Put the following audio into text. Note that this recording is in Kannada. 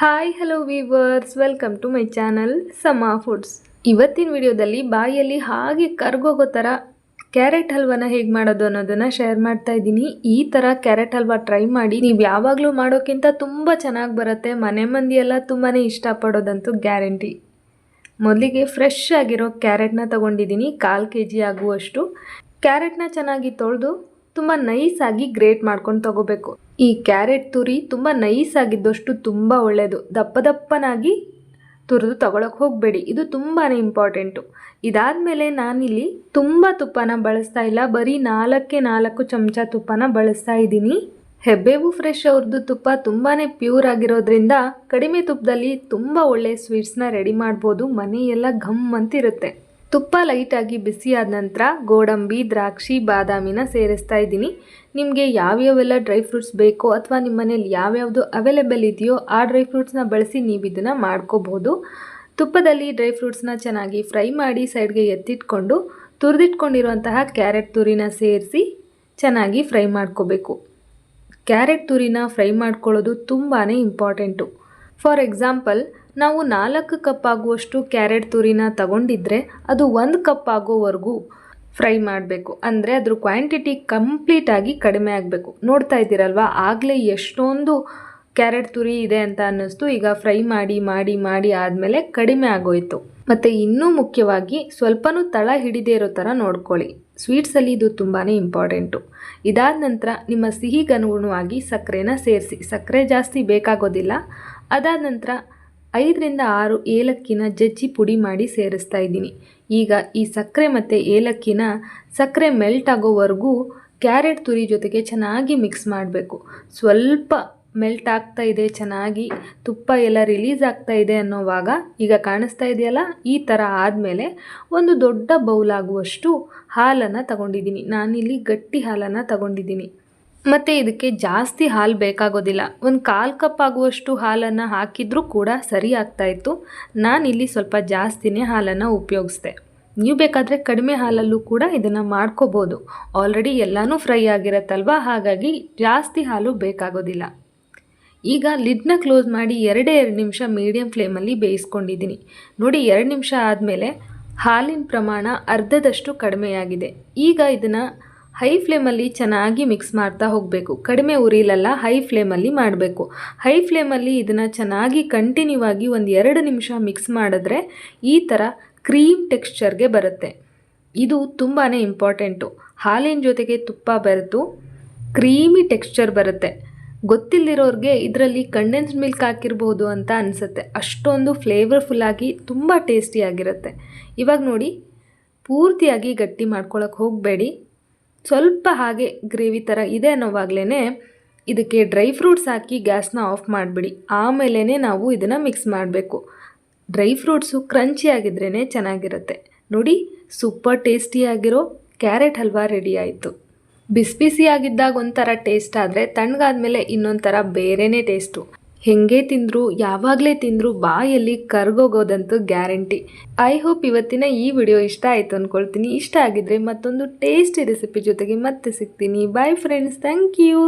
Hi hello viewers welcome to my channel Sama foods ಇವತ್ತಿನ ವಿಡಿಯೋದಲ್ಲಿ ಬಾಯಲ್ಲಿ ಹಾಗೆ ಕರ್ಗೋಗೋ ಥರ ಕ್ಯಾರೆಟ್ ಹಲ್ವಾನ ಹೇಗೆ ಮಾಡೋದು ಅನ್ನೋದನ್ನು ಶೇರ್ ಮಾಡ್ತಾ ಇದ್ದೀನಿ. ಈ ಥರ ಕ್ಯಾರೆಟ್ ಹಲ್ವಾ ಟ್ರೈ ಮಾಡಿ ನೀವು ಯಾವಾಗಲೂ ಮಾಡೋಕ್ಕಿಂತ ತುಂಬ ಚೆನ್ನಾಗಿ ಬರುತ್ತೆ. ಮನೆ ಮಂದಿಯೆಲ್ಲ ತುಂಬಾ ಇಷ್ಟಪಡೋದಂತೂ ಗ್ಯಾರಂಟಿ ಮೊದಲಿಗೆ ಫ್ರೆಶ್ ಆಗಿರೋ ಕ್ಯಾರೆಟ್ನ ತಗೊಂಡಿದ್ದೀನಿ. ಕಾಲು ಕೆ ಜಿ ಆಗುವಷ್ಟು ಕ್ಯಾರೆಟ್ನ ಚೆನ್ನಾಗಿ ತೊಳೆದು ತುಂಬ ನೈಸಾಗಿ ಗ್ರೇಟ್ ಮಾಡ್ಕೊಂಡು ತಗೋಬೇಕು. ಈ ಕ್ಯಾರೆಟ್ ತುರಿ ತುಂಬ ನೈಸ್ ಆಗಿದ್ದಷ್ಟು ತುಂಬ ಒಳ್ಳೆಯದು ದಪ್ಪ ದಪ್ಪನಾಗಿ ತುರಿದು ತಗೊಳಕ್ಕೆ ಹೋಗಬೇಡಿ. ಇದು ತುಂಬಾ ಇಂಪಾರ್ಟೆಂಟು. ಇದಾದಮೇಲೆ ನಾನಿಲ್ಲಿ ತುಂಬ ತುಪ್ಪನ ಬಳಸ್ತಾ ಇಲ್ಲ. ಬರೀ ನಾಲ್ಕೇ ನಾಲ್ಕು ಚಮಚ ತುಪ್ಪನ ಬಳಸ್ತಾ ಇದ್ದೀನಿ. ಹೆಬ್ಬೇವು ಫ್ರೆಶ್ ಅವ್ರದ್ದು ತುಪ್ಪ ತುಂಬಾ ಪ್ಯೂರ್ ಆಗಿರೋದ್ರಿಂದ ಕಡಿಮೆ ತುಪ್ಪದಲ್ಲಿ ತುಂಬ ಒಳ್ಳೆ ಸ್ವೀಟ್ಸ್ನ ರೆಡಿ ಮಾಡ್ಬೋದು. ಮನೆಯೆಲ್ಲ ಘಮ್ ಅಂತಿರುತ್ತೆ. ತುಪ್ಪ ಲೈಟಾಗಿ ಬಿಸಿಯಾದ ನಂತರ ಗೋಡಂಬಿ, ದ್ರಾಕ್ಷಿ, ಬಾದಾಮಿನ ಸೇರಿಸ್ತಾ ಇದ್ದೀನಿ. ನಿಮಗೆ ಯಾವ್ಯಾವೆಲ್ಲ ಡ್ರೈ ಫ್ರೂಟ್ಸ್ ಬೇಕೋ ಅಥವಾ ನಿಮ್ಮ ಮನೇಲಿ ಯಾವ್ಯಾವುದು ಅವೈಲೇಬಲ್ ಇದೆಯೋ ಆ ಡ್ರೈ ಫ್ರೂಟ್ಸ್ನ ಬಳಸಿ ನೀವು ಇದನ್ನು ಮಾಡ್ಕೋಬೋದು. ತುಪ್ಪದಲ್ಲಿ ಡ್ರೈ ಫ್ರೂಟ್ಸ್ನ ಚೆನ್ನಾಗಿ ಫ್ರೈ ಮಾಡಿ ಸೈಡ್ಗೆ ಎತ್ತಿಟ್ಕೊಂಡು ತುರಿದಿಟ್ಕೊಂಡಿರುವಂತಹ ಕ್ಯಾರೆಟ್ ತುರಿನ ಸೇರಿಸಿ ಚೆನ್ನಾಗಿ ಫ್ರೈ ಮಾಡ್ಕೋಬೇಕು. ಕ್ಯಾರೆಟ್ ತುರಿನ ಫ್ರೈ ಮಾಡ್ಕೊಳ್ಳೋದು ತುಂಬಾ ಇಂಪಾರ್ಟೆಂಟು. ಫಾರ್ ಎಕ್ಸಾಂಪಲ್ ನಾವು ನಾಲ್ಕು ಕಪ್ ಆಗುವಷ್ಟು ಕ್ಯಾರೆಟ್ ತುರಿನ ತಗೊಂಡಿದ್ರೆ ಅದು ಒಂದು ಕಪ್ ಆಗೋವರೆಗೂ ಫ್ರೈ ಮಾಡಬೇಕು. ಅಂದರೆ ಅದ್ರ ಕ್ವಾಂಟಿಟಿ ಕಂಪ್ಲೀಟಾಗಿ ಕಡಿಮೆ ಆಗಬೇಕು. ನೋಡ್ತಾ ಇದ್ದೀರಲ್ವಾ? ಆಗಲೇ ಎಷ್ಟೊಂದು ಕ್ಯಾರೆಟ್ ತುರಿ ಇದೆ ಅಂತ ಅನ್ನಿಸ್ತು. ಈಗ ಫ್ರೈ ಮಾಡಿ ಮಾಡಿ ಮಾಡಿ ಆದಮೇಲೆ ಕಡಿಮೆ ಆಗೋಯಿತು. ಮತ್ತು ಇನ್ನೂ ಮುಖ್ಯವಾಗಿ ಸ್ವಲ್ಪನೂ ತಳ ಹಿಡಿದೇ ಇರೋ ಥರ ನೋಡ್ಕೊಳ್ಳಿ. ಸ್ವೀಟ್ಸಲ್ಲಿ ಇದು ತುಂಬಾ ಇಂಪಾರ್ಟೆಂಟು. ಇದಾದ ನಂತರ ನಿಮ್ಮ ಸಿಹಿಗನುಗುಣವಾಗಿ ಸಕ್ಕರೆನ ಸೇರಿಸಿ. ಸಕ್ಕರೆ ಜಾಸ್ತಿ ಬೇಕಾಗೋದಿಲ್ಲ. ಅದಾದ ನಂತರ ಐದರಿಂದ ಆರು ಏಲಕ್ಕಿನ ಜಜ್ಜಿ ಪುಡಿ ಮಾಡಿ ಸೇರಿಸ್ತಾ ಇದ್ದೀನಿ. ಈಗ ಈ ಸಕ್ಕರೆ ಮತ್ತು ಏಲಕ್ಕಿನ ಸಕ್ಕರೆ ಮೆಲ್ಟ್ ಆಗೋವರೆಗೂ ಕ್ಯಾರೆಟ್ ತುರಿ ಜೊತೆಗೆ ಚೆನ್ನಾಗಿ ಮಿಕ್ಸ್ ಮಾಡಬೇಕು. ಸ್ವಲ್ಪ ಮೆಲ್ಟ್ ಆಗ್ತಾ ಇದೆ, ಚೆನ್ನಾಗಿ ತುಪ್ಪ ಎಲ್ಲ ರಿಲೀಸ್ ಆಗ್ತಾ ಇದೆ ಅನ್ನೋವಾಗ ಈಗ ಕಾಣಿಸ್ತಾ ಇದೆಯಲ್ಲ, ಈ ಥರ ಆದಮೇಲೆ ಒಂದು ದೊಡ್ಡ ಬೌಲ್ ಆಗುವಷ್ಟು ಹಾಲನ್ನು ತಗೊಂಡಿದ್ದೀನಿ. ನಾನಿಲ್ಲಿ ಗಟ್ಟಿ ಹಾಲನ್ನು ತಗೊಂಡಿದ್ದೀನಿ. ಮತ್ತು ಇದಕ್ಕೆ ಜಾಸ್ತಿ ಹಾಲು ಬೇಕಾಗೋದಿಲ್ಲ. ಒಂದು ಕಾಲು ಕಪ್ ಆಗುವಷ್ಟು ಹಾಲನ್ನು ಹಾಕಿದರೂ ಕೂಡ ಸರಿ ಆಗ್ತಾಯಿತ್ತು ನಾನಿಲ್ಲಿ ಸ್ವಲ್ಪ ಜಾಸ್ತಿನೇ ಹಾಲನ್ನು ಉಪಯೋಗಿಸ್ದೆ. ನೀವು ಬೇಕಾದರೆ ಕಡಿಮೆ ಹಾಲಲ್ಲೂ ಕೂಡ ಇದನ್ನು ಮಾಡ್ಕೋಬೋದು. ಆಲ್ರೆಡಿ ಎಲ್ಲನೂ ಫ್ರೈ ಆಗಿರತ್ತಲ್ವ? ಹಾಗಾಗಿ ಜಾಸ್ತಿ ಹಾಲು ಬೇಕಾಗೋದಿಲ್ಲ. ಈಗ ಲಿಡ್ನ ಕ್ಲೋಸ್ ಮಾಡಿ ಎರಡೇ ಎರಡು ನಿಮಿಷ ಮೀಡಿಯಂ ಫ್ಲೇಮಲ್ಲಿ ಬೇಯಿಸ್ಕೊಂಡಿದ್ದೀನಿ. ನೋಡಿ, ಎರಡು ನಿಮಿಷ ಆದಮೇಲೆ ಹಾಲಿನ ಪ್ರಮಾಣ ಅರ್ಧದಷ್ಟು ಕಡಿಮೆಯಾಗಿದೆ. ಈಗ ಇದನ್ನು ಹೈ ಫ್ಲೇಮಲ್ಲಿ ಚೆನ್ನಾಗಿ ಮಿಕ್ಸ್ ಮಾಡ್ತಾ ಹೋಗಬೇಕು. ಕಡಿಮೆ ಉರಿಲಲ್ಲ ಹೈ ಫ್ಲೇಮಲ್ಲಿ ಮಾಡಬೇಕು. ಹೈ ಫ್ಲೇಮಲ್ಲಿ ಇದನ್ನು ಚೆನ್ನಾಗಿ ಕಂಟಿನ್ಯೂ ಆಗಿ ಒಂದು ಎರಡು ನಿಮಿಷ ಮಿಕ್ಸ್ ಮಾಡಿದ್ರೆ ಈ ಥರ ಕ್ರೀಮ್ ಟೆಕ್ಸ್ಚರ್ಗೆ ಬರುತ್ತೆ. ಇದು ತುಂಬಾ ಇಂಪಾರ್ಟೆಂಟು ಹಾಲಿನ ಜೊತೆಗೆ ತುಪ್ಪ ಬೆರೆತು ಕ್ರೀಮಿ ಟೆಕ್ಸ್ಚರ್ ಬರುತ್ತೆ. ಗೊತ್ತಿಲ್ಲದಿರೋರಿಗೆ ಇದರಲ್ಲಿ ಕಂಡೆನ್ಸ್ ಮಿಲ್ಕ್ ಹಾಕಿರ್ಬೋದು ಅಂತ ಅನಿಸುತ್ತೆ. ಅಷ್ಟೊಂದು ಫ್ಲೇವರ್ಫುಲ್ಲಾಗಿ ತುಂಬ ಟೇಸ್ಟಿಯಾಗಿರುತ್ತೆ ಇವಾಗ ನೋಡಿ, ಪೂರ್ತಿಯಾಗಿ ಗಟ್ಟಿ ಮಾಡ್ಕೊಳಕ್ಕೆ ಹೋಗಬೇಡಿ. ಸ್ವಲ್ಪ ಹಾಗೆ ಗ್ರೇವಿ ಥರ ಇದೆ ಅನ್ನೋವಾಗಲೇ ಇದಕ್ಕೆ ಡ್ರೈ ಫ್ರೂಟ್ಸ್ ಹಾಕಿ ಗ್ಯಾಸ್ನ ಆಫ್ ಮಾಡಿಬಿಡಿ. ಆಮೇಲೇ ನಾವು ಇದನ್ನು ಮಿಕ್ಸ್ ಮಾಡಬೇಕು. ಡ್ರೈ ಫ್ರೂಟ್ಸು ಕ್ರಂಚಿಯಾಗಿದ್ರೇ ಚೆನ್ನಾಗಿರುತ್ತೆ. ನೋಡಿ, ಸೂಪರ್ ಟೇಸ್ಟಿಯಾಗಿರೋ ಕ್ಯಾರೆಟ್ ಹಲ್ವಾ ರೆಡಿ ಆಯಿತು. ಬಿಸಿ ಬಿಸಿಯಾಗಿದ್ದಾಗ ಒಂಥರ ಟೇಸ್ಟ್ ಆದರೆ ತಣ್ಣಗಾದ ಮೇಲೆ ಇನ್ನೊಂಥರ ಬೇರೆಯೇ ಟೇಸ್ಟು. ಹೆಂಗೆ ತಿಂದರೂ, ಯಾವಾಗಲೇ ತಿಂದರೂ ಬಾಯಲ್ಲಿ ಕರ್ಗೋಗೋದಂತೂ ಗ್ಯಾರಂಟಿ. ಐ ಹೋಪ್ ಇವತ್ತಿನ ಈ ವಿಡಿಯೋ ಇಷ್ಟ ಆಯಿತು ಅಂದ್ಕೊಳ್ತೀನಿ ಇಷ್ಟ ಆಗಿದ್ರೆ ಮತ್ತೊಂದು ಟೇಸ್ಟಿ ರೆಸಿಪಿ ಜೊತೆಗೆ ಮತ್ತೆ ಸಿಗ್ತೀನಿ. Bye friends thank you